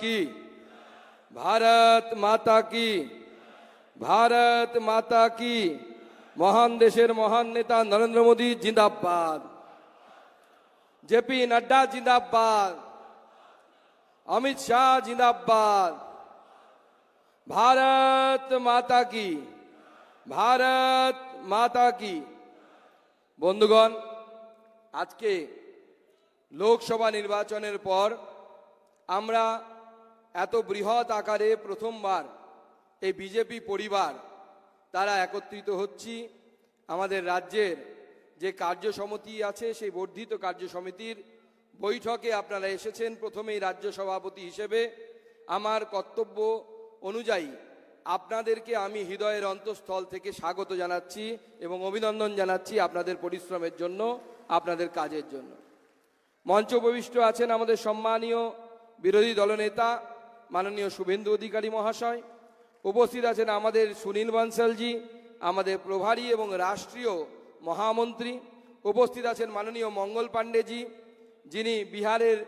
की ভারত মাতা কি? ভারত মাতা কি? মহান দেশের মহান নেতা নরেন্দ্র মোদী জিন্দাবাদ। জেপি নাড্ডা জিন্দাবাদ। অমিত শাহ জিন্দাবাদ। ভারত মাতা কি? ভারত মাতা কি? বন্ধুগণ, আজকে লোকসভা নির্বাচনের পর আমরা এত বৃহৎ আকারে প্রথমবার এই বিজেপি পরিবার তারা একত্রিত হচ্ছি। আমাদের রাজ্যের যে কার্যসমিতি আছে, সেই বর্ধিত কার্যসমিতির বৈঠকে আপনারা এসেছেন প্রথমেই রাজ্য সভাপতি হিসেবে। আমার কর্তব্য অনুযায়ী আপনাদেরকে আমি হৃদয়ের অন্তঃস্থল থেকে স্বাগত জানাচ্ছি এবং অভিনন্দন জানাচ্ছি আপনাদের পরিশ্রমের জন্য, আপনাদের কাজের জন্য। মঞ্চ উপবিষ্ট আছেন আমাদের সম্মানীয় বিরোধী দলনেতা মাননীয় শুভেন্দু অধিকারী মহাশয়, উপস্থিত আছেন আমাদের সুনীল বানসালজি, আমাদের প্রভারী এবং রাষ্ট্রীয় মহামন্ত্রী, উপস্থিত আছেন মাননীয় মঙ্গল পাণ্ডেজি, যিনি বিহারের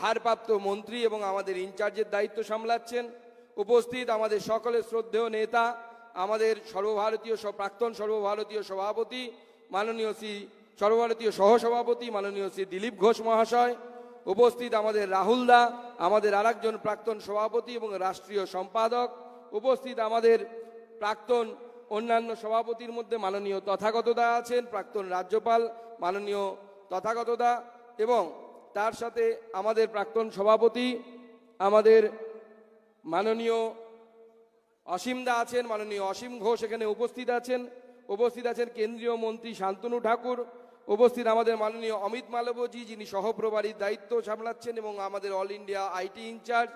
ভারপ্রাপ্ত মন্ত্রী এবং আমাদের ইনচার্জের দায়িত্ব সামলাচ্ছেন, উপস্থিত আমাদের সকলের শ্রদ্ধেয় নেতা, আমাদের সর্বভারতীয় প্রাক্তন সর্বভারতীয় সভাপতি, মাননীয় শ্রী, সর্বভারতীয় সহসভাপতি, মাননীয় শ্রী দিলীপ ঘোষ মহাশয় উপস্থিত আমাদের রাহুল দা, আমাদের আরেকজন প্রাক্তন সভাপতি এবং রাষ্ট্রীয় সম্পাদক, উপস্থিত আমাদের প্রাক্তন অন্যান্য সভাপতির মধ্যে মাননীয় তথাগত দা আছেন, প্রাক্তন রাজ্যপাল, মাননীয় তথাগত দা এবং তার সাথে আমাদের প্রাক্তন সভাপতি, আমাদের মাননীয় অসীম দা আছেন, মাননীয় অসীম ঘোষ এখানে উপস্থিত আছেন উপস্থিত আছেন কেন্দ্রীয় মন্ত্রী শান্তনু ঠাকুর উপস্থিত আমাদের মাননীয় অমিত মালব্যজি যিনি সহপ্রভারীর দায়িত্ব সামলাচ্ছেন এবং আমাদের অল ইন্ডিয়া আইটি ইনচার্জ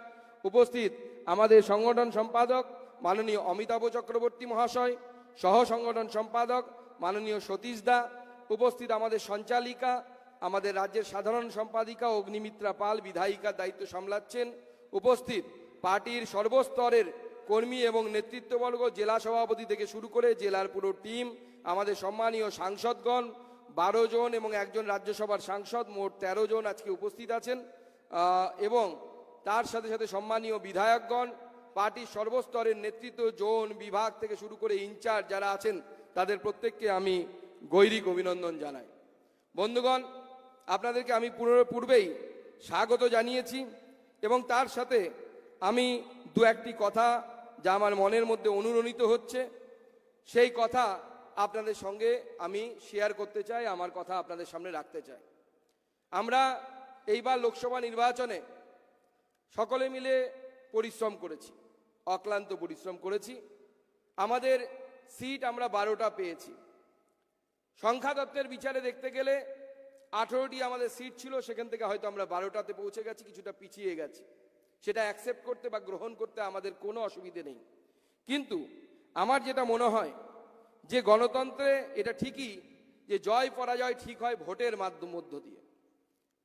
উপস্থিত। আমাদের সংগঠন সম্পাদক মাননীয় অমিতাভ চক্রবর্তী মহাশয়, সহ সংগঠন সম্পাদক মাননীয় সতীশ দা উপস্থিত আমাদের সঞ্চালিকা, আমাদের রাজ্যের সাধারণ সম্পাদিকা অগ্নিমিত্রা পাল বিধায়িকার দায়িত্ব সামলাচ্ছেন। উপস্থিত পার্টির সর্বস্তরের কর্মী এবং নেতৃত্ববর্গ, জেলা সভাপতি থেকে শুরু করে জেলার পুরো টিম, আমাদের সম্মানীয় সাংসদগণ বারো জন এবং একজন রাজ্যসভার সাংসদ, মোট তেরো জন আজকে উপস্থিত আছেন। এবং তার সাথে সাথে সম্মানীয় বিধায়কগণ, পার্টির সর্বস্তরের নেতৃত্ব, জোন বিভাগ থেকে শুরু করে ইনচার্জ যারা আছেন, তাদের প্রত্যেককে আমি গৈরিক অভিনন্দন জানাই। বন্ধুগণ, আপনাদেরকে আমি পুনর- পূর্বেই স্বাগত জানিয়েছি এবং তার সাথে আমি দু একটি কথা যা আমার মনের মধ্যে অনুরণিত হচ্ছে। সেই কথা আপনাদের সঙ্গে আমি শেয়ার করতে চাই, আমার কথা আপনাদের সামনে রাখতে চাই। আমরা এইবার লোকসভা নির্বাচনে সকলে মিলে পরিশ্রম করেছি, অক্লান্ত পরিশ্রম করেছি। আমাদের সিট আমরা বারোটা পেয়েছি। সংখ্যা তত্ত্বের বিচারে দেখতে গেলে আঠেরোটি আমাদের সিট ছিল, সেখান থেকে হয়তো আমরা বারোটাতে পৌঁছে গেছি, কিছুটা পিছিয়ে গেছি। সেটা অ্যাকসেপ্ট করতে বা গ্রহণ করতে আমাদের কোনো অসুবিধে নেই। কিন্তু আমার যেটা মনে হয় যে গণতন্ত্রে এটা ঠিকই যে জয় পরাজয় ঠিক হয় ভোটের মাধ্যম মধ্য দিয়ে।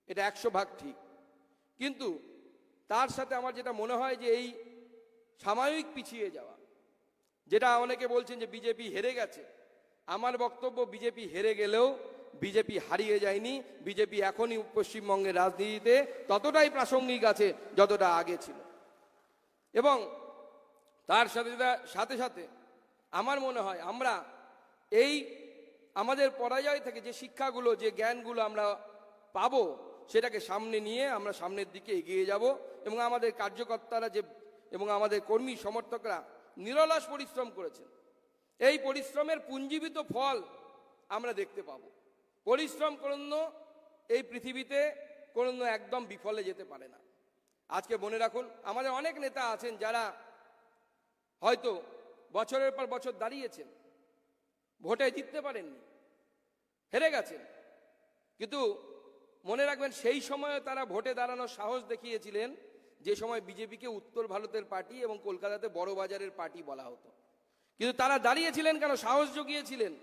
এটা একশো ভাগ ঠিক। কিন্তু তার সাথে আমার যেটা মনে হয় যে এই সাময়িক পিছিয়ে যাওয়া, যেটা অনেকে বলছেন যে বিজেপি হেরে গেছে, আমার বক্তব্য বিজেপি হেরে গেলেও বিজেপি হারিয়ে যায়নি, বিজেপি এখনই পশ্চিমবঙ্গের রাজনীতিতে ততটাই প্রাসঙ্গিক আছে যতটা আগে ছিল। এবং তার সাথে, সাথে- সাথে আমার মনে হয় আমরা এই আমাদের পরাজয় থেকে যে শিক্ষাগুলো, যে জ্ঞানগুলো আমরা পাব, সেটাকে সামনে নিয়ে আমরা সামনের দিকে এগিয়ে যাব এবং আমাদের কার্যকর্তারা যে এবং আমাদের কর্মী সমর্থকরা নিরলস পরিশ্রম করেছেন। এই পরিশ্রমের পুঞ্জীবিত ফল আমরা দেখতে পাবো। পরিশ্রম করন্য এই পৃথিবীতে কোনো একদম বিফলে যেতে পারে না। আজকে মনে রাখুন, আমাদের অনেক নেতা আছেন যারা হয়তো বছরের পর বছর দাঁড়িয়েছেন। ভোটে জিততে পারেননি। হেরে গেছেন। কিন্তু মনে রাখবেন, সেই সময়ে তারা ভোটে দাঁড়ানোর সাহস দেখিয়েছিলেন যে সময় বিজেপিকে উত্তর ভারতের পার্টি এবং কলকাতাতে বড় বাজারের পার্টি বলা হতো। কিন্তু তারা দাঁড়িয়েছিলেন কেন? সাহস জুগিয়েছিলেন।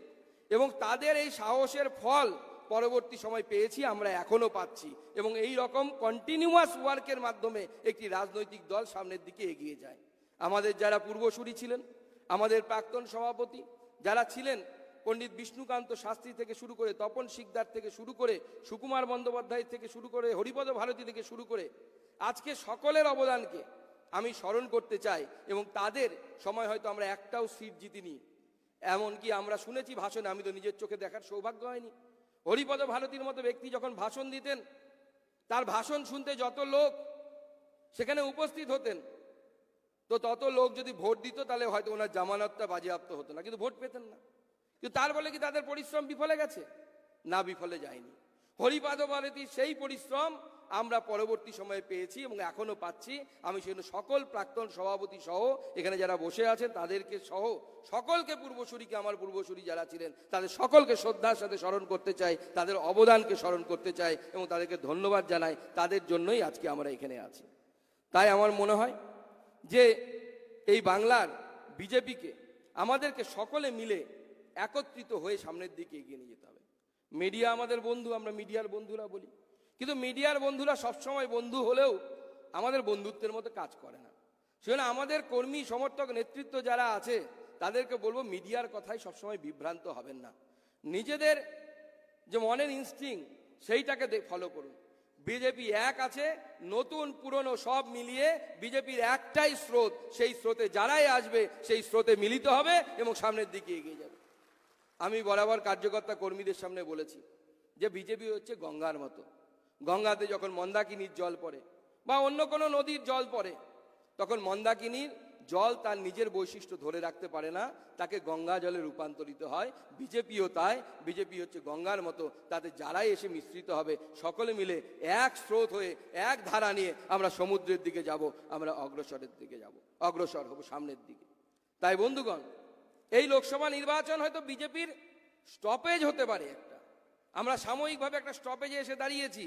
এবং তাদের এই সাহসের ফল পরবর্তী সময় পেয়েছি, আমরা এখনও পাচ্ছি। এবং এই রকম কন্টিনিউয়াস ওয়ার্কের মাধ্যমে একটি রাজনৈতিক দল সামনের দিকে এগিয়ে যায়। আমাদের যারা পূর্বসূরি ছিলেন আমাদের প্রাক্তন সভাপতি যারা ছিলেন, পণ্ডিত বিষ্ণুকান্ত শাস্ত্রী থেকে শুরু করে, তপন শিকদার থেকে শুরু করে, সুকুমার বন্দ্যোপাধ্যায় থেকে শুরু করে, হরিপদ ভারতী থেকে শুরু করে, আজকে সকলের অবদানকে আমি স্মরণ করতে চাই এবং তাদের সময় হয়তো আমরা একটাও সিট জিতিনি। এমনকি আমরা শুনেছি ভাষণে, আমি তো নিজের চোখে দেখার সৌভাগ্য হয়নি। হরিপদ ভারতীর মতো ব্যক্তি যখন ভাষণ দিতেন, তার ভাষণ শুনতে যত লোক সেখানে উপস্থিত হতেন তো তত লোক যদি ভোট দিত, তাহলে হয়তো ওনার জামানতটা বাজেয়াপ্ত হতো না। কিন্তু ভোট পেতেন না। কিন্তু তার বলে কি তাদের পরিশ্রম বিফলে গেছে? না, বিফলে যায়নি। হরিপাদ ভারতীর সেই পরিশ্রম আমরা পরবর্তী সময়ে পেয়েছি এবং এখনও পাচ্ছি। আমি সেজন্য সকল প্রাক্তন সভাপতি সহ এখানে যারা বসে আছেন, তাদেরকে সহ সকলকে পূর্বসূরিকে, আমার পূর্বসূরি যারা ছিলেন, তাদের সকলকে শ্রদ্ধার সাথে স্মরণ করতে চাই, তাদের অবদানকে স্মরণ করতে চাই এবং তাদেরকে ধন্যবাদ জানাই। তাদের জন্যই আজকে আমরা এখানে আছি। তাই আমার মনে হয় যে এই বাংলার বিজেপিকে আমাদেরকে সকলে মিলে একত্রিত হয়ে সামনের দিকে এগিয়ে নিয়ে যেতে হবে। মিডিয়া আমাদের বন্ধু, আমরা মিডিয়ার বন্ধুরা বলি। কিন্তু মিডিয়ার বন্ধুরা সবসময় বন্ধু হলেও আমাদের বন্ধুত্বের মতো কাজ করে না। সেজন্য আমাদের কর্মী, সমর্থক, নেতৃত্ব যারা আছে, তাদেরকে বলব মিডিয়ার কথাই সবসময় বিভ্রান্ত হবেন না। নিজেদের যে মনের ইনস্টিং সেইটাকে ফলো করুন। বিজেপি এক আছে, নতুন, পুরনো সব মিলিয়ে বিজেপির একটাই স্রোত, সেই স্রোতে যারাই আসবে, সেই স্রোতে মিলিত হবে এবং সামনের দিকে এগিয়ে যাবে। আমি বরাবর কার্যকর্তা কর্মীদের সামনে বলেছি যে বিজেপি হচ্ছে গঙ্গার মতো। গঙ্গাতে যখন মন্দাকিনীর জল পড়ে বা অন্য কোনো নদীর জল পড়ে, তখন মন্দাকিনীর জল তার নিজের বৈশিষ্ট্য ধরে রাখতে পারে না, তাকে গঙ্গা জলে রূপান্তরিত হয়। বিজেপিও তাই, বিজেপি হচ্ছে গঙ্গার মতো, তাতে যারাই এসে মিশ্রিত হবে, সকলে মিলে এক স্রোত হয়ে, এক ধারা নিয়ে আমরা সমুদ্রের দিকে যাব, আমরা অগ্রসরের দিকে যাব, অগ্রসর হব সামনের দিকে। তাই বন্ধুগণ, এই লোকসভা নির্বাচন হয়তো বিজেপির স্টপেজ হতে পারে একটা। আমরা সাময়িকভাবে একটা স্টপেজে এসে দাঁড়িয়েছি,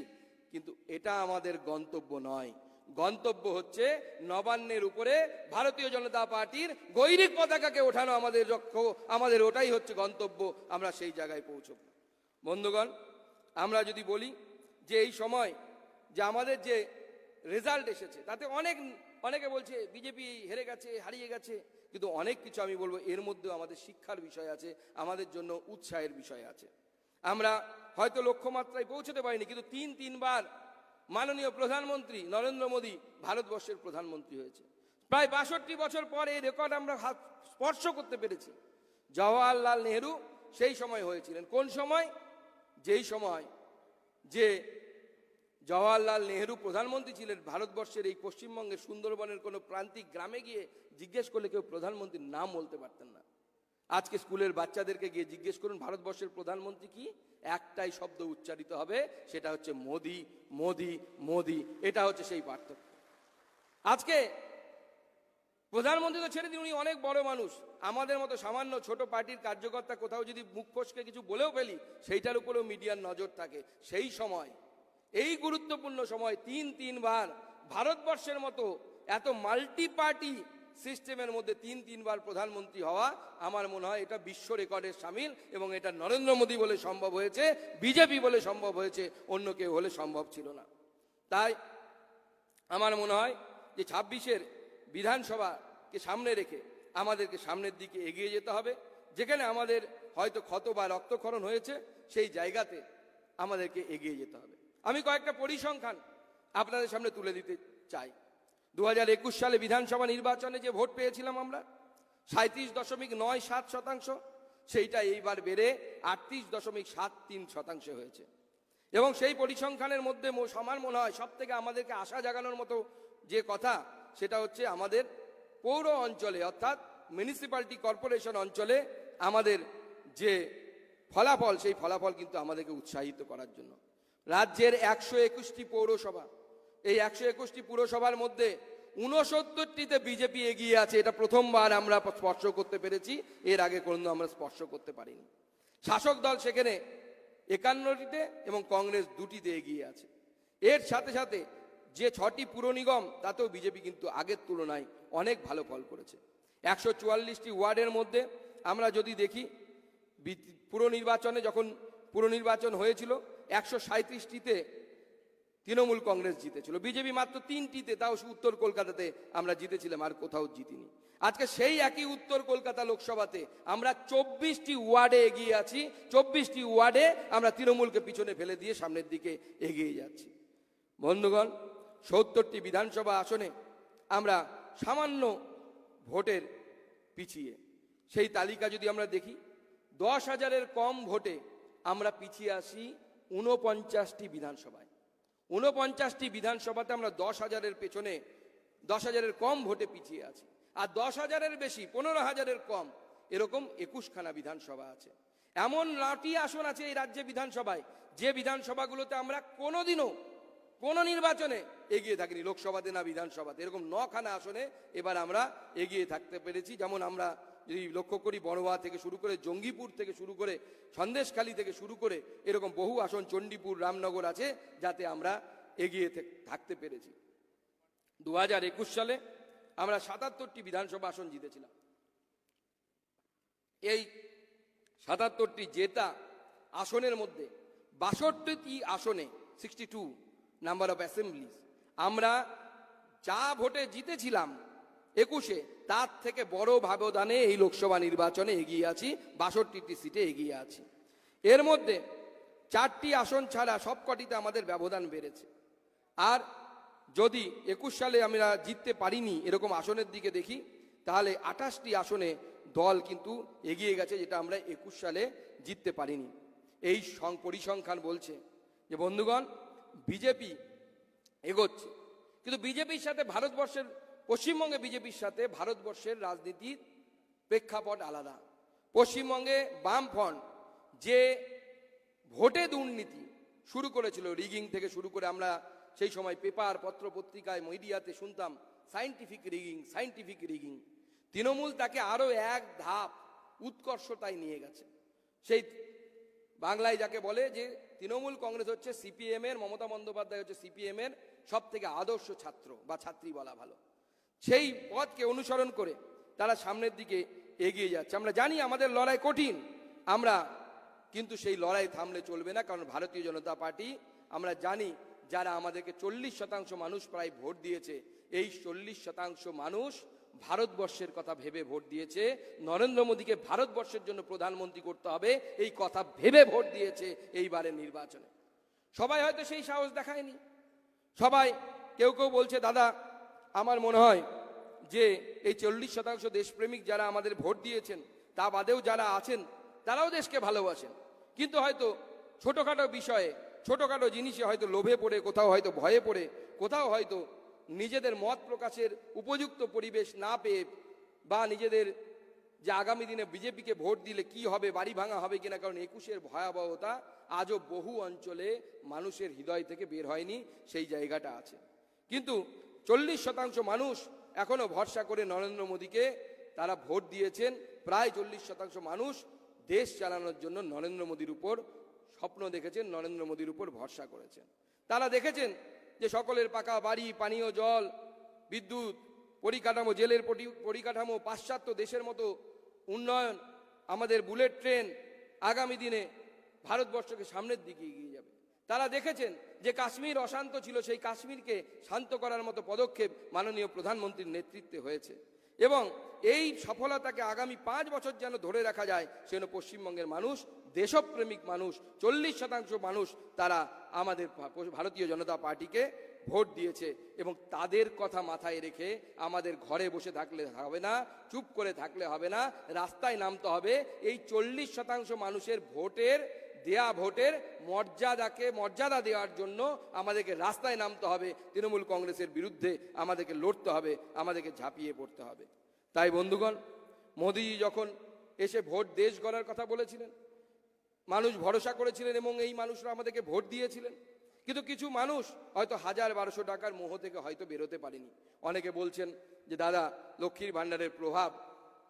কিন্তু এটা আমাদের গন্তব্য নয়। গন্তব্য হচ্ছে নবান্নের উপরে ভারতীয় জনতা পার্টির গৈরিক পতাকাকে ওঠানো আমাদের লক্ষ্য আমাদের ওটাই হচ্ছে গন্তব্য, আমরা সেই জায়গায় পৌঁছব। বন্ধুগণ, আমরা যদি বলি যে এই সময় যে আমাদের যে রেজাল্ট এসেছে, তাতে অনেক, অনেকে বলছে বিজেপি হেরে গেছে, হারিয়ে গেছে, কিন্তু অনেক কিছু আমি বলব, এর মধ্যেও আমাদের শিক্ষার বিষয় আছে, আমাদের জন্য উৎসাহের বিষয় আছে। আমরা হয়তো লক্ষ্যমাত্রায় পৌঁছতে পারিনি, কিন্তু তিন, তিনবার মাননীয় প্রধানমন্ত্রী নরেন্দ্র মোদী ভারতবর্ষের প্রধানমন্ত্রী হয়েছে। প্রায় বাষট্টি বছর পর এই রেকর্ড আমরা হাত স্পর্শ করতে পেরেছি। জওয়াহরলাল নেহরু সেই সময় হয়েছিলেন। কোন সময়? যেই সময় যে জওয়াহরলাল নেহরু প্রধানমন্ত্রী ছিলেন, ভারতবর্ষের এই পশ্চিমবঙ্গের সুন্দরবনের কোনো প্রান্তিক গ্রামে গিয়ে জিজ্ঞেস করলে কেউ প্রধানমন্ত্রীর নাম বলতে পারতেন না। আজকে স্কুলের বাচ্চাদেরকে গিয়ে জিজ্ঞেস করুন, ভারতবর্ষের প্রধানমন্ত্রী কি? একটাই শব্দ উচ্চারিত হবে, সেটা হচ্ছে, মোদি মোদি মোদি। এটা হচ্ছে সেই পার্থক্য। আজকে প্রধানমন্ত্রী তো ছেড়ে দিন, উনি অনেক বড় মানুষ। আমাদের মতো সামান্য ছোট পার্টির কার্যকর্তা কোথাও যদি মুখ ফসকে কিছু বলেও ফেলি, সেইটার উপরেও মিডিয়ার নজর থাকে। সেই সময়, এই গুরুত্বপূর্ণ সময়, তিন, তিনবার ভারতবর্ষের মতো এত মাল্টি পার্টি সিস্টেমের মধ্যে তিন তিনবার প্রধানমন্ত্রী হওয়া আমার মনে হয় এটা বিশ্ব রেকর্ডের সামিল এবং এটা নরেন্দ্র মোদী বলে সম্ভব হয়েছে, বিজেপি বলে সম্ভব হয়েছে, অন্য কেউ হলে সম্ভব ছিল না। তাই আমার মনে হয় যে ছাব্বিশের বিধানসভাকে সামনে রেখে আমাদেরকে সামনের দিকে এগিয়ে যেতে হবে, যেখানে আমাদের হয়তো ক্ষত বা রক্তক্ষরণ হয়েছে, সেই জায়গাতে আমাদেরকে এগিয়ে যেতে হবে। আমি কয়েকটা পরিসংখ্যান আপনাদের সামনে তুলে দিতে চাই। দু হাজার একুশ সালে বিধানসভা নির্বাচনে যে ভোট পেয়েছিলাম আমরা, সাঁত্রিশ দশমিক নয় সাত শতাংশ, সেইটা এইবার বেড়ে আটত্রিশ দশমিক সাত তিন শতাংশ হয়েছে। এবং সেই পরিসংখ্যানের মধ্যে আমার মনে হয় সব থেকে আমাদেরকে আশা জাগানোর মতো যে কথা, সেটা হচ্ছে আমাদের পৌর অঞ্চলে, অর্থাৎ মিউনিসিপ্যালিটি কর্পোরেশন অঞ্চলে আমাদের যে ফলাফল, সেই ফলাফল কিন্তু আমাদেরকে উৎসাহিত করার জন্য। রাজ্যের একশো একুশটি পৌরসভা এই একশো একুশটি পুরসভার মধ্যে উনসত্তরটিতে বিজেপি এগিয়ে আছে, এটা প্রথমবার আমরা স্পর্শ করতে পেরেছি, এর আগে কোনো আমরা স্পর্শ করতে পারিনি। শাসক দল সেখানে একান্নটিতে এবং কংগ্রেস দুটিতে এগিয়ে আছে। এর সাথে সাথে যে ছটি পুর নিগম তাতেও বিজেপি কিন্তু আগের তুলনায় অনেক ভালো ফল করেছে। একশো চুয়াল্লিশটি ওয়ার্ডের মধ্যে আমরা যদি দেখি পুর নির্বাচনে যখন পুর নির্বাচন হয়েছিল, একশো সাঁত্রিশটিতে তৃণমূল কংগ্রেস জিতেছিল। বিজেপি মাত্র তিনটিতে, তাও উত্তর কলকাতাতে আমরা জিতেছিলাম, আর কোথাও জিতিনি। আজকে সেই একই উত্তর কলকাতা লোকসভাতে আমরা চব্বিশটি ওয়ার্ডে এগিয়ে আছি, চব্বিশটি ওয়ার্ডে আমরা তৃণমূলকে পিছনে ফেলে দিয়ে সামনের দিকে এগিয়ে যাচ্ছি। বন্ধুগণ, সত্তরটি বিধানসভা আসনে আমরা সামান্য ভোটের পিছিয়ে। সেই তালিকা যদি আমরা দেখি, দশ হাজারের কম ভোটে আমরা পিছিয়ে আসি ঊনপঞ্চাশটি বিধানসভায়। ঊনপঞ্চাশটি বিধানসভাতে আমরা দশ হাজারের পেছনে, দশ হাজারের কম ভোটে পিছিয়ে আছি। আর দশ হাজারের বেশি, পনেরো হাজারের কম, এরকম একুশখানা বিধানসভা আছে। এমন নটি আসন আছে এই রাজ্যে বিধানসভায়, যে বিধানসভাগুলোতে আমরা কোনোদিনও, কোনো নির্বাচনে এগিয়ে থাকিনি। লোকসভাতে না বিধানসভাতে। এরকম নখানা আসনে এবার আমরা এগিয়ে থাকতে পেরেছি। যেমন আমরা যদি লক্ষ্য করি, বড়োয়া থেকে শুরু করে জঙ্গিপুর থেকে শুরু করে সন্দেশখালী থেকে শুরু করে এরকম বহু আসন চণ্ডীপুর, রামনগর আছে, যাতে আমরা এগিয়ে থাকতে পেরেছি। দু হাজার একুশ সালে আমরা সাতাত্তরটি বিধানসভা আসন জিতেছিলাম। এই সাতাত্তরটি জেতা আসনের মধ্যে বাষট্টিটি আসনে sixty two number of assemblies আমরা যা ভোটে জিতেছিলাম একুশে, তার থেকে বড় ব্যবধানে এই লোকসভা নির্বাচনে এগিয়ে আছি, বাষট্টিটি সিটে এগিয়ে আছি। এর মধ্যে চারটি আসন ছাড়া সবকটিতে আমাদের ব্যবধান বেড়েছে। আর যদি একুশ সালে আমরা জিততে পারিনি এরকম আসনের দিকে দেখি, তাহলে আঠাশটি আসনে দল কিন্তু এগিয়ে গেছে যেটা আমরা একুশ সালে জিততে পারিনি। এই পরিসংখ্যান বলছে যে, বন্ধুগণ, বিজেপি এগোচ্ছে। কিন্তু বিজেপির সাথে ভারতবর্ষের পশ্চিমবঙ্গে বিজেপির সাথে ভারতবর্ষের রাজনীতির প্রেক্ষাপট আলাদা। পশ্চিমবঙ্গে বামফ্রন্ট যে ভোটে দুর্নীতি শুরু করেছিল, রিগিং থেকে শুরু করে আমরা সেই সময় পেপার, পত্র পত্রিকায়, মিডিয়াতে শুনতাম, scientific rigging scientific rigging. Trinamool তাকে আরও এক ধাপ উৎকর্ষতায় নিয়ে গেছে। সেই বাংলায় যাকে বলে যে তৃণমূল কংগ্রেস হচ্ছে সিপিএমের, মমতা বন্দ্যোপাধ্যায় হচ্ছে সিপিএমের সব থেকে আদর্শ ছাত্র বা ছাত্রী বলা ভালো। সেই পথকে অনুসরণ করে তারা সামনের দিকে এগিয়ে যাচ্ছে। আমরা জানি আমাদের লড়াই কঠিন। আমরা কিন্তু সেই লড়াই থামলে চলবে না, কারণ ভারতীয় জনতা পার্টি, আমরা জানি যারা আমাদেরকে চল্লিশ শতাংশ মানুষ প্রায় ভোট দিয়েছে, এই চল্লিশ শতাংশ মানুষ ভারতবর্ষের কথা ভেবে ভোট দিয়েছে। নরেন্দ্র মোদীকে ভারতবর্ষের জন্য প্রধানমন্ত্রী করতে হবে, এই কথা ভেবে ভোট দিয়েছে এইবারের নির্বাচনে। সবাই হয়তো সেই সাহস দেখায়নি। সবাই কেউ কেউ বলছে, দাদা আমার মনে হয় যে এই চল্লিশ শতাংশ দেশপ্রেমিক যারা আমাদের ভোট দিয়েছেন, তা বাদেও যারা আছেন, তারাও দেশকে ভালোবাসেন। কিন্তু হয়তো ছোটোখাটো বিষয়ে, ছোটোখাটো জিনিসে হয়তো লোভে পড়ে, কোথাও হয়তো ভয়ে পড়ে, কোথাও হয়তো নিজেদের মত প্রকাশের উপযুক্ত পরিবেশ না পেয়ে বা নিজেদের যে আগামী দিনে বিজেপিকে ভোট দিলে কি হবে, বাড়ি ভাঙা হবে কিনা, কারণ একুশের ভয়াবহতা আজও বহু অঞ্চলে মানুষের হৃদয় থেকে বের হয়নি, সেই জায়গাটা আছে। কিন্তু চল্লিশ শতাংশ মানুষ এখনও ভরসা করে নরেন্দ্র মোদীকে তারা ভোট দিয়েছেন। প্রায় চল্লিশ শতাংশ মানুষ দেশ চালানোর জন্য নরেন্দ্র মোদীর উপর স্বপ্ন দেখেছেন, নরেন্দ্র মোদীর উপর ভরসা করেছেন। তারা দেখেছেন যে সকলের পাকা বাড়ি, পানীয় জল, বিদ্যুৎ, পরিকাঠামো, জেলের পরিকাঠামো, পাশ্চাত্য দেশের মতো উন্নয়ন, আমাদের বুলেট ট্রেন আগামী দিনে ভারতবর্ষকে সামনের দিকে এগিয়ে তারা দেখেছেন যে কাশ্মীর অশান্ত ছিল, সেই কাশ্মীরকে শান্ত করার মতো পদক্ষেপ মাননীয় প্রধানমন্ত্রীর নেতৃত্বে হয়েছে। এবং এই সফলতাকে আগামী পাঁচ বছর যেন ধরে রাখা যায় সেজন্য পশ্চিমবঙ্গের মানুষ, দেশপ্রেমিক মানুষ, চল্লিশ শতাংশ মানুষ তারা আমাদের ভারতীয় জনতা পার্টিকে ভোট দিয়েছে এবং তাদের কথা মাথায় রেখে আমাদের ঘরে বসে থাকলে হবে না, চুপ করে থাকলে হবে না, রাস্তায় নামতে হবে। এই চল্লিশ শতাংশ মানুষের ভোটের দেয়া ভোটের মর্যাদাকে, মর্যাদা দেওয়ার জন্য আমাদেরকে রাস্তায় নামতে হবে। তৃণমূল কংগ্রেসের বিরুদ্ধে আমাদেরকে লড়তে হবে, আমাদেরকে ঝাঁপিয়ে পড়তে হবে। তাই বন্ধুগণ, মোদিজি যখন এসে ভোট দেশ গড়ার কথা বলেছিলেন, মানুষ ভরসা করেছিলেন এবং এই মানুষরা আমাদেরকে ভোট দিয়েছিলেন। কিন্তু কিছু মানুষ হয়তো হাজার বারোশো টাকার মোহ থেকে হয়তো বেরোতে পারেনি। অনেকে বলছেন যে, দাদা, লক্ষ্মীর ভাণ্ডারের প্রভাব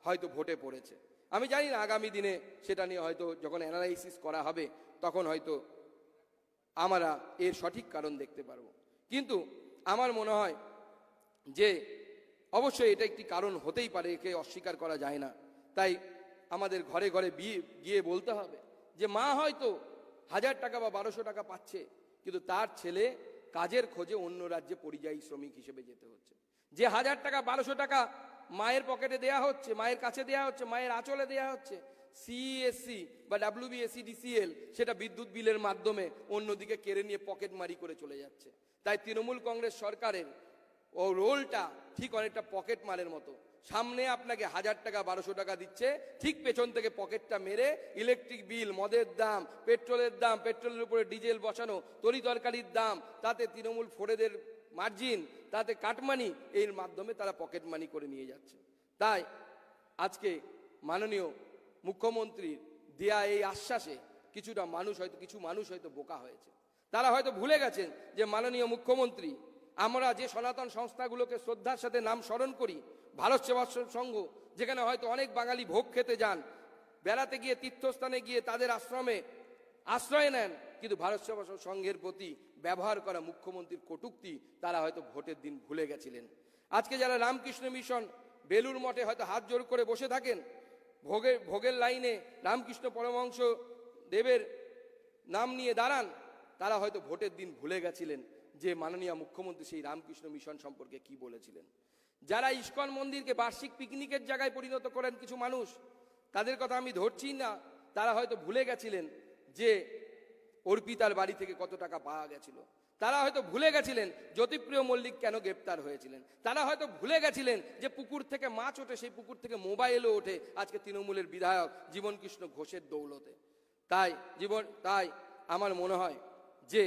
হয়তো ভোটে পড়েছে। আমি জানি না আগামী দিনে সেটা নিয়ে হয়তো যখন অ্যানালাইসিস করা হবে, তখন হয়তো আমরা এর সঠিক কারণ দেখতে পারব। কিন্তু আমার মনে হয় যে অবশ্যই এটা একটি কারণ হতেই পারে, একে অস্বীকার করা যায় না। তাই আমাদের ঘরে ঘরে বিয়ে, গিয়ে বলতে হবে যে মা হয়তো হাজার টাকা বা বারোশো টাকা পাচ্ছে, কিন্তু তার ছেলে কাজের খোঁজে অন্য রাজ্যে পরিযায়ী শ্রমিক হিসেবে যেতে হচ্ছে। যে হাজার টাকা, বারোশো টাকা মায়ের পকেটে দেয়া হচ্ছে, মায়ের কাছে দেয়া হচ্ছে, মায়ের আঁচলে দেয়া হচ্ছে। সিএসসি বা ডাব্লিউবিএসসি ডিসিএল সেটা বিদ্যুৎ বিলের মাধ্যমে অন্যদিকে কেড়ে নিয়ে পকেট মারি করে চলে যাচ্ছে। তাই তৃণমূল কংগ্রেস সরকারের ও রোলটা ঠিক অনেকটা পকেট মারের মতো। সামনে আপনাকে হাজার টাকা, বারোশো টাকা দিচ্ছে, ঠিক পেছন থেকে পকেটটা মেরে ইলেকট্রিক বিল, মদের দাম, পেট্রোলের দাম, পেট্রোলের উপরে ডিজেল বসানো, তরি তরকারির দাম, তাতে তৃণমূল ফোরেদের মার্জিন, তাতে কাটমানি এর মাধ্যমে তারা পকেট মানি করে নিয়ে যাচ্ছে। তাই আজকে মাননীয় মুখ্যমন্ত্রীর দেয়া এই আশ্বাসে কিছুটা মানুষ হয়তো, কিছু মানুষ হয়তো বোকা হয়েছে। তারা হয়তো ভুলে গেছেন যে মাননীয় মুখ্যমন্ত্রী, আমরা যে সনাতন সংস্থাগুলোকে শ্রদ্ধার সাথে নাম স্মরণ করি, ভারত সেবাশ্রম সংঘ, যেখানে হয়তো অনেক বাঙালি ভোগ খেতে যান, বেড়াতে গিয়ে তীর্থস্থানে গিয়ে তাদের আশ্রমে আশ্রয় নেন কিন্তু ভারত সেবাশ্রম সংঘের প্রতি ব্যবহার করা মুখ্যমন্ত্রীর কটুক্তি তারা হয়তো ভোটের দিন ভুলে গেছিলেন। আজকে যারা রামকৃষ্ণ মিশন বেলুর মঠে হয়তো হাত জোর করে বসে থাকেন, ভোগের ভোগের লাইনে রামকৃষ্ণ পরমহংস দেবের নাম নিয়ে দাঁড়ান, তারা হয়তো ভোটের দিন ভুলে গেছিলেন যে মাননীয় মুখ্যমন্ত্রী সেই রামকৃষ্ণ মিশন সম্পর্কে কি বলেছিলেন। যারা ইস্কন মন্দিরকে বার্ষিক পিকনিকের জায়গায় পরিণত করেন কিছু মানুষ, তাদের কথা আমি ধরছি না, তারা হয়তো ভুলে গেছিলেন যে অর্পিতার বাড়ি থেকে কত টাকা পাওয়া গেছিল। তারা হয়তো ভুলে গেছিলেন জ্যোতিপ্রিয় মল্লিক কেন গ্রেপ্তার হয়েছিলেন। তারা হয়তো ভুলে গেছিলেন যে পুকুর থেকে মাছ ওঠে, সেই পুকুর থেকে মোবাইলও ওঠে আজকে তৃণমূলের বিধায়ক জীবনকৃষ্ণ ঘোষের দৌলতে। তাই জীবন, তাই আমার মনে হয় যে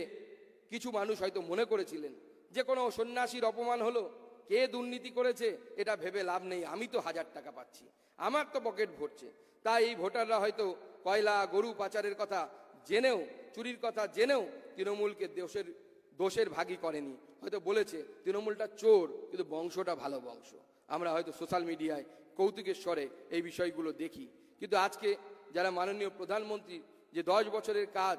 কিছু মানুষ হয়তো মনে করেছিলেন যে কোনো সন্ন্যাসীর অপমান হলো, কে দুর্নীতি করেছে, এটা ভেবে লাভ নেই, আমি তো হাজার টাকা পাচ্ছি, আমার তো পকেট ভরছে। তাই এই ভোটাররা হয়তো কয়লা, গরু পাচারের কথা জেনেও, চুরির কথা জেনেও তৃণমূলকে দোষের দোষের ভাগই করেনি। হয়তো বলেছে, তৃণমূলটা চোর, কিন্তু বংশটা ভালো বংশ। আমরা হয়তো সোশ্যাল মিডিয়ায় কৌতুকের স্বরে এই বিষয়গুলো দেখি। কিন্তু আজকে যারা মাননীয় প্রধানমন্ত্রী, যে দশ বছরের কাজ,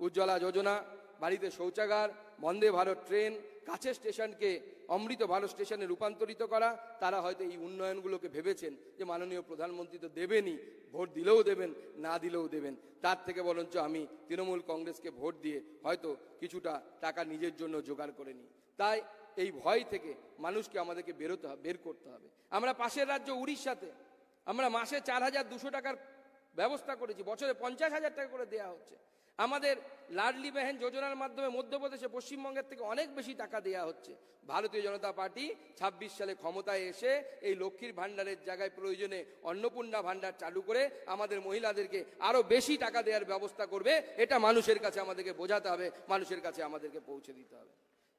উজ্জ্বলা যোজনা, বাড়িতে শৌচাগার, বন্দে ভারত ট্রেন কাছের স্টেশনকে অমৃত ভারত স্টেশনে রূপান্তরিত করা, তারা হয়তো এই উন্নয়নগুলোকে ভেবেছেন যে মাননীয় প্রধানমন্ত্রী তো দেবেনই, ভোট দিলেও দেবেন, না দিলেও দেবেন। তার থেকে বরঞ্চ আমি তৃণমূল কংগ্রেসকে ভোট দিয়ে হয়তো কিছুটা টাকা নিজের জন্য জোগাড় করে নিই। তাই এই ভয় থেকে মানুষকে আমাদেরকে বেরোতে হবে বের করতে হবে। আমরা পাশের রাজ্য উড়িষ্যাতে, আমরা মাসে চার হাজার দুশো টাকার ব্যবস্থা করেছি, বছরে পঞ্চাশ হাজার টাকা করে দেওয়া হচ্ছে। আমাদের লাডলি বেহেন যোজনার মাধ্যমে মধ্যপ্রদেশে পশ্চিমবঙ্গের থেকে অনেক বেশি টাকা দেওয়া হচ্ছে। ভারতীয় জনতা পার্টি ২৬ সালে ক্ষমতায় এসে এই লক্ষ্মীর ভাণ্ডারের জায়গায় প্রয়োজনে অন্নপূর্ণা ভাণ্ডার চালু করে আমাদের মহিলাদেরকে আরও বেশি টাকা দেওয়ার ব্যবস্থা করবে, এটা মানুষের কাছে আমাদেরকে বোঝাতে হবে, মানুষের কাছে আমাদেরকে পৌঁছে দিতে হবে।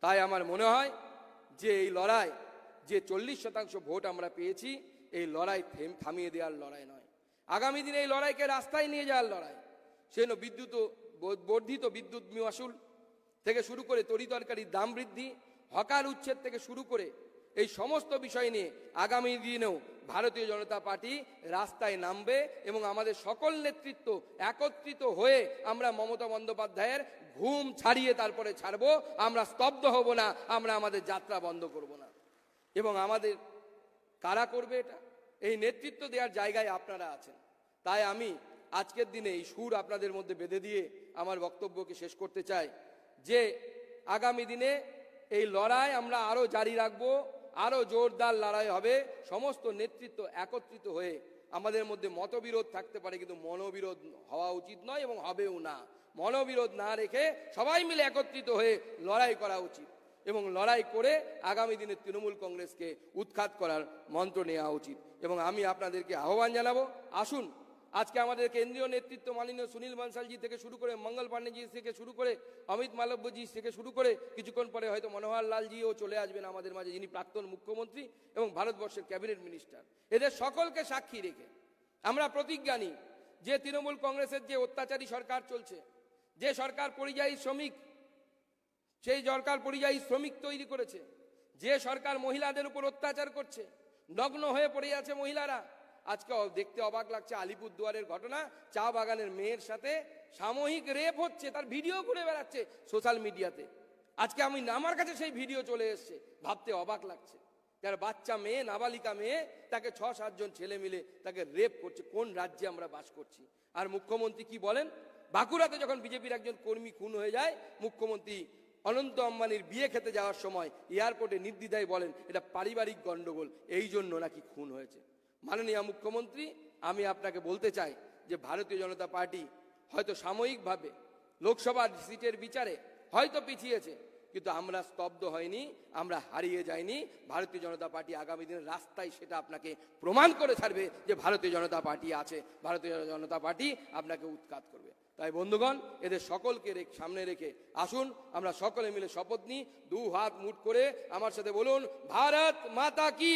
তাই আমার মনে হয় যে এই লড়াই, যে চল্লিশ শতাংশ ভোট আমরা পেয়েছি, এই লড়াই থেম, থামিয়ে দেওয়ার লড়াই নয়। আগামী দিনে এই লড়াইকে রাস্তায় নিয়ে যাওয়ার লড়াই। সেজন্য বিদ্যুৎ বর্ধিত বিদ্যুৎ মাসুল থেকে শুরু করে তরিতরকারির দাম বৃদ্ধি, হকার উচ্ছেদ থেকে শুরু করে এই সমস্ত বিষয় নিয়ে আগামী দিনেও ভারতীয় জনতা পার্টি রাস্তায় নামবে এবং আমাদের সকল নেতৃত্ব একত্রিত হয়ে আমরা মমতা বন্দ্যোপাধ্যায়ের ঘুম ছাড়িয়ে তারপরে ছাড়বো, আমরা স্তব্ধ হব না, আমরা আমাদের যাত্রা বন্ধ করব না। এবং আমাদের কারা করবে এটা? এই নেতৃত্ব দেওয়ার জায়গায় আপনারা আছেন। তাই আমি আজকের দিনে এই সুর আপনাদের মধ্যে বেঁধে দিয়ে আমার বক্তব্যকে শেষ করতে চাই যে আগামী দিনে এই লড়াই আমরা আরও জারি রাখব, আরও জোরদার লড়াই হবে, সমস্ত নেতৃত্ব একত্রিত হয়ে আমাদের মধ্যে মতবিরোধ থাকতে পারে কিন্তু মনোবিরোধ হওয়া উচিত নয় এবং হবেও না। মনোবিরোধ না রেখে সবাই মিলে একত্রিত হয়ে লড়াই করা উচিত এবং লড়াই করে আগামী দিনে তৃণমূল কংগ্রেসকে উৎখাত করার মন্ত্র নেওয়া উচিত এবং আমি আপনাদেরকে আহ্বান জানাব, আসুন আজকে আমাদের কেন্দ্রীয় নেতৃত্ব মাননীয় সুনীল বনসালজি থেকে শুরু করে মঙ্গল পাণ্ডেজি থেকে শুরু করে অমিত মালব্যজি থেকে শুরু করে কিছুক্ষণ পরে হয়তো মনোহর লালজিও চলে আসবেন আমাদের মাঝে, যিনি প্রাক্তন মুখ্যমন্ত্রী এবং ভারতবর্ষের ক্যাবিনেট মিনিস্টার। এদের সকলকে সাক্ষী রেখে আমরা প্রতিজ্ঞা নিই যে তৃণমূল কংগ্রেসের যে অত্যাচারী সরকার চলছে, যে সরকার পরিযায়ী শ্রমিক, সেই সরকার পরিযায়ী শ্রমিক তৈরি করেছে, যে সরকার মহিলাদের উপর অত্যাচার করছে, নগ্ন হয়ে পড়ে আছে মহিলারা আজকে দেখতে অবাক লাগছে আলিপুরদুয়ারের ঘটনা। চা বাগানের মেয়ের সাথে সাময়িক রেপ হচ্ছে, তার ভিডিও করে বেড়াচ্ছে সোশ্যাল মিডিয়াতে। আজকে আমি আমার কাছে সেই ভিডিও চলে এসছে, ভাবতে অবাক লাগছে। যার বাচ্চা মেয়ে, নাবালিকা মেয়ে, তাকে ছ সাতজন ছেলে মিলে তাকে রেপ করছে, কোন রাজ্যে আমরা বাস করছি? আর মুখ্যমন্ত্রী কি বলেন? বাঁকুড়াতে যখন বিজেপির একজন কর্মী খুন হয়ে যায়, মুখ্যমন্ত্রী অনন্ত আম্বানির বিয়ে খেতে যাওয়ার সময় এয়ারপোর্টে নির্দ্বিধায় বলেন, এটা পারিবারিক গণ্ডগোল এই জন্য নাকি খুন হয়েছে। মাননীয় মুখ্যমন্ত্রী, আমি আপনাকে বলতে চাই যে ভারতীয় জনতা পার্টি হয়তো সাময়িকভাবে লোকসভার সিটের বিচারে হয়তো পিছিয়েছে, কিন্তু আমরা স্তব্ধ হয়নি, আমরা হারিয়ে যাইনি। ভারতীয় জনতা পার্টি আগামী দিনের রাস্তায় সেটা আপনাকে প্রমাণ করে ছাড়বে যে ভারতীয় জনতা পার্টি আছে। ভারতীয় জনতা পার্টি আপনাকে উৎখাত করবে। তাই বন্ধুগণ, এদের সকলকে সামনে রেখে আসুন। আমরা সকলে মিলে শপথ নিই। দু হাত মুঠ করে আমার সাথে বলুন, ভারত মাতা কি?